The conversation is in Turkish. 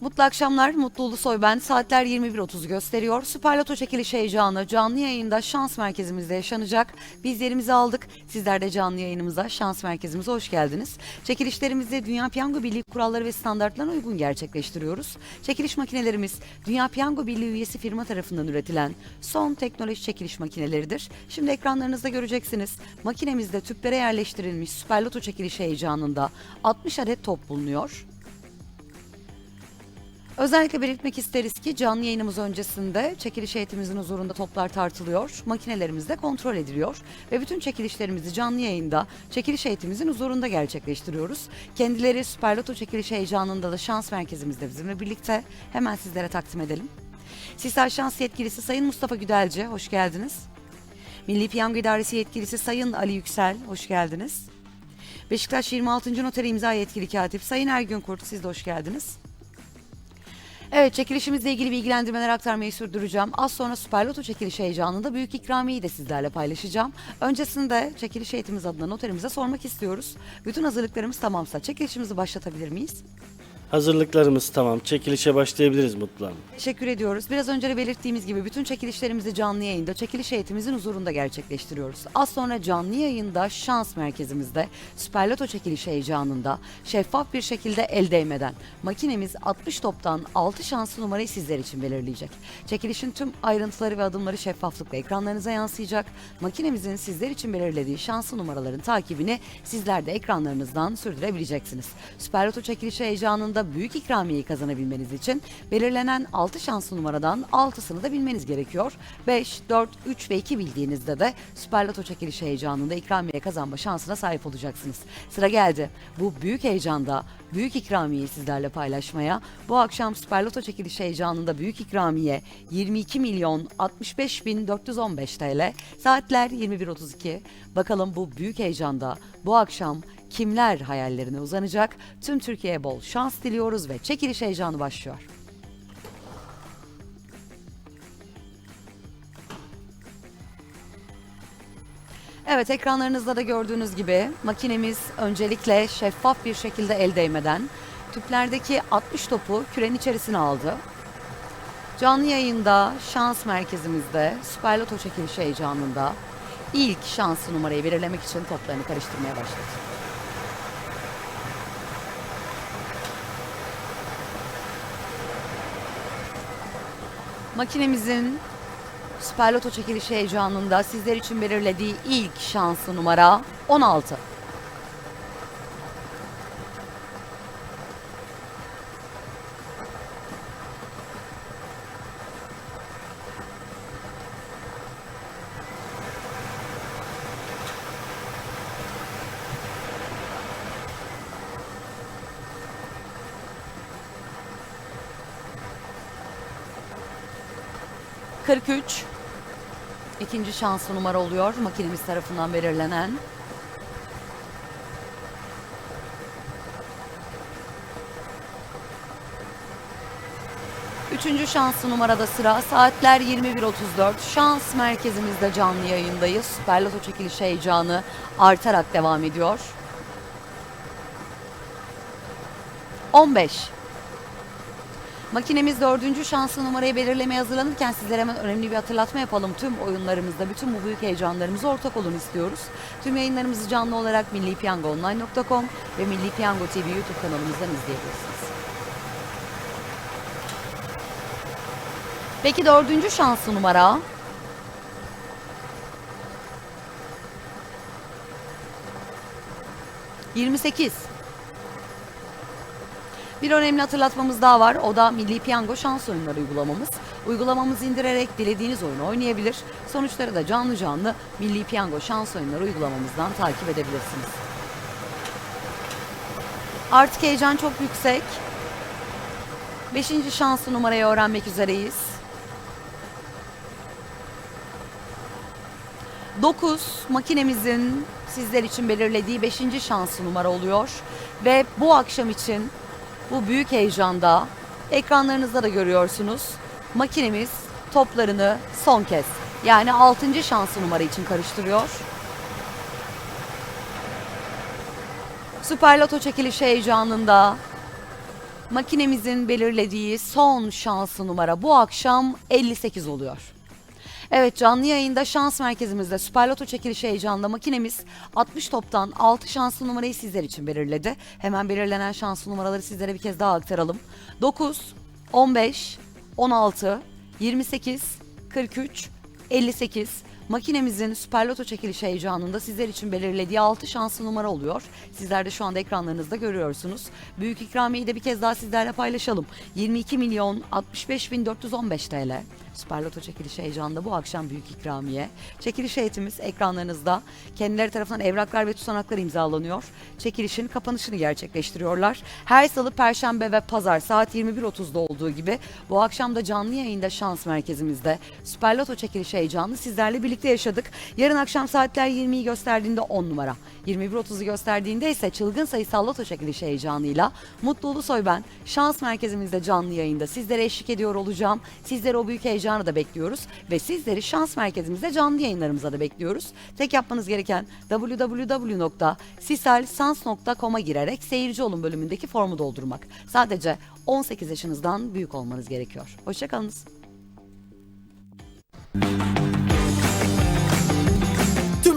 Mutlu akşamlar, Mutlu Ulusoy ben. Saatler 21.30 gösteriyor. Süper Loto çekilişi heyecanı canlı yayında şans merkezimizde yaşanacak. Biz yerimizi aldık. Sizler de canlı yayınımıza, şans merkezimize hoş geldiniz. Çekilişlerimizi Dünya Piyango Birliği kuralları ve standartlarına uygun gerçekleştiriyoruz. Çekiliş makinelerimiz Dünya Piyango Birliği üyesi firma tarafından üretilen son teknoloji çekiliş makineleridir. Şimdi ekranlarınızda göreceksiniz. Makinemizde tüplere yerleştirilmiş Süper Loto çekilişi heyecanında 60 adet top bulunuyor. Özellikle belirtmek isteriz ki canlı yayınımız öncesinde çekiliş heyetimizin huzurunda toplar tartılıyor, makinelerimiz de kontrol ediliyor ve bütün çekilişlerimizi canlı yayında çekiliş heyetimizin huzurunda gerçekleştiriyoruz. Kendileri Süper Loto çekiliş heyecanında da şans merkezimizde bizimle birlikte hemen sizlere takdim edelim. Sisal Şans Yetkilisi Sayın Mustafa Güdelci, hoş geldiniz. Milli Piyango İdaresi Yetkilisi Sayın Ali Yüksel, hoş geldiniz. Beşiktaş 26. Noteri İmza Yetkili Katip Sayın Ergün Kurt, siz de hoş geldiniz. Evet çekilişimizle ilgili bilgilendirmeler aktarmayı sürdüreceğim. Az sonra Süper Loto çekiliş heyecanında büyük ikramiyeyi de sizlerle paylaşacağım. Öncesinde çekiliş heyetimiz adına noterimize sormak istiyoruz. Bütün hazırlıklarımız tamamsa çekilişimizi başlatabilir miyiz? Hazırlıklarımız tamam. Çekilişe başlayabiliriz Mutlu Hanım. Teşekkür ediyoruz. Biraz önce de belirttiğimiz gibi bütün çekilişlerimizi canlı yayında çekiliş heyetimizin huzurunda gerçekleştiriyoruz. Az sonra canlı yayında şans merkezimizde Süper Loto çekiliş heyecanında şeffaf bir şekilde el değmeden makinemiz 60 toptan 6 şanslı numarayı sizler için belirleyecek. Çekilişin tüm ayrıntıları ve adımları şeffaflıkla ekranlarınıza yansıyacak. Makinemizin sizler için belirlediği şanslı numaraların takibini sizler de ekranlarınızdan sürdürebileceksiniz. Süper Loto çekilişi heyecanında büyük ikramiyeyi kazanabilmeniz için belirlenen 6 şanslı numaradan 6'sını da bilmeniz gerekiyor. 5, 4, 3 ve 2 bildiğinizde de Süper Loto çekilişi heyecanında ikramiye kazanma şansına sahip olacaksınız. Sıra geldi. Bu büyük heyecanda büyük ikramiyeyi sizlerle paylaşmaya. Bu akşam Süper Loto çekilişi heyecanında büyük ikramiye 22 milyon 65 bin 415 TL. Saatler 21.32. Bakalım bu büyük heyecanda bu akşam kimler hayallerine uzanacak? Tüm Türkiye'ye bol şans diliyoruz ve çekiliş heyecanı başlıyor. Evet ekranlarınızda da gördüğünüz gibi makinemiz öncelikle şeffaf bir şekilde el değmeden tüplerdeki 60 topu kürenin içerisine aldı. Canlı yayında şans merkezimizde Süper Loto çekilişi heyecanında ilk şanslı numarayı belirlemek için toplarını karıştırmaya başladı. Makinemizin Süper Loto çekilişi heyecanında sizler için belirlediği ilk şanslı numara 16. Kırk üç. İkinci şanslı numara oluyor makinemiz tarafından belirlenen. Üçüncü şanslı numarada sıra saatler 21.34 şans merkezimizde canlı yayındayız. Süper Loto çekiliş heyecanı artarak devam ediyor. 15 Makinemiz dördüncü şanslı numarayı belirlemeye hazırlanırken sizlere hemen önemli bir hatırlatma yapalım. Tüm oyunlarımızda bütün bu büyük heyecanlarımıza ortak olun istiyoruz. Tüm yayınlarımızı canlı olarak millipiyangoonline.com ve Milli Piyango TV YouTube kanalımızdan izleyebilirsiniz. Peki dördüncü şanslı numara? Yirmi sekiz. Bir önemli hatırlatmamız daha var. O da Milli Piyango Şans Oyunları uygulamamız. Uygulamamızı indirerek dilediğiniz oyunu oynayabilir. Sonuçları da canlı canlı Milli Piyango Şans Oyunları uygulamamızdan takip edebilirsiniz. Artık heyecan çok yüksek. Beşinci şanslı numarayı öğrenmek üzereyiz. 9 makinemizin sizler için belirlediği 5. şanslı numara oluyor. Ve bu akşam için bu büyük heyecanda ekranlarınızda da görüyorsunuz. Makinemiz toplarını son kez yani 6. şanslı numara için karıştırıyor. Süper Loto çekilişi heyecanında makinemizin belirlediği son şanslı numara bu akşam 58 oluyor. Evet canlı yayında şans merkezimizde Süper Loto çekilişi heyecanında makinemiz 60 toptan 6 şanslı numarayı sizler için belirledi. Hemen belirlenen şanslı numaraları sizlere bir kez daha aktaralım. 9, 15, 16, 28, 43, 58 makinemizin Süper Loto çekilişi heyecanında sizler için belirlediği 6 şanslı numara oluyor. Sizler de şu anda ekranlarınızda görüyorsunuz. Büyük ikramiyeyi de bir kez daha sizlerle paylaşalım. 22 milyon 65 bin 415 TL. Süper Loto çekilişi heyecanında bu akşam büyük ikramiye. Çekiliş heyetimiz ekranlarınızda. Kendileri tarafından evraklar ve tutanaklar imzalanıyor. Çekilişin kapanışını gerçekleştiriyorlar. Her salı, perşembe ve pazar saat 21.30'da olduğu gibi bu akşam da canlı yayında şans merkezimizde Süper Loto çekilişi heyecanını sizlerle birlikte yaşadık. Yarın akşam saatler 20'yi gösterdiğinde 10 numara. 21.30'u gösterdiğinde ise çılgın sayısal loto çekilişi heyecanıyla Mutlu Ulusoy ben şans merkezimizde canlı yayında sizlere eşlik ediyor olacağım. Sizleri o büyük heyecanı da bekliyoruz ve sizleri şans merkezimizde canlı yayınlarımıza da bekliyoruz. Tek yapmanız gereken www.sisalsans.com'a girerek seyirci olun bölümündeki formu doldurmak. Sadece 18 yaşınızdan büyük olmanız gerekiyor. Hoşçakalınız. Tüm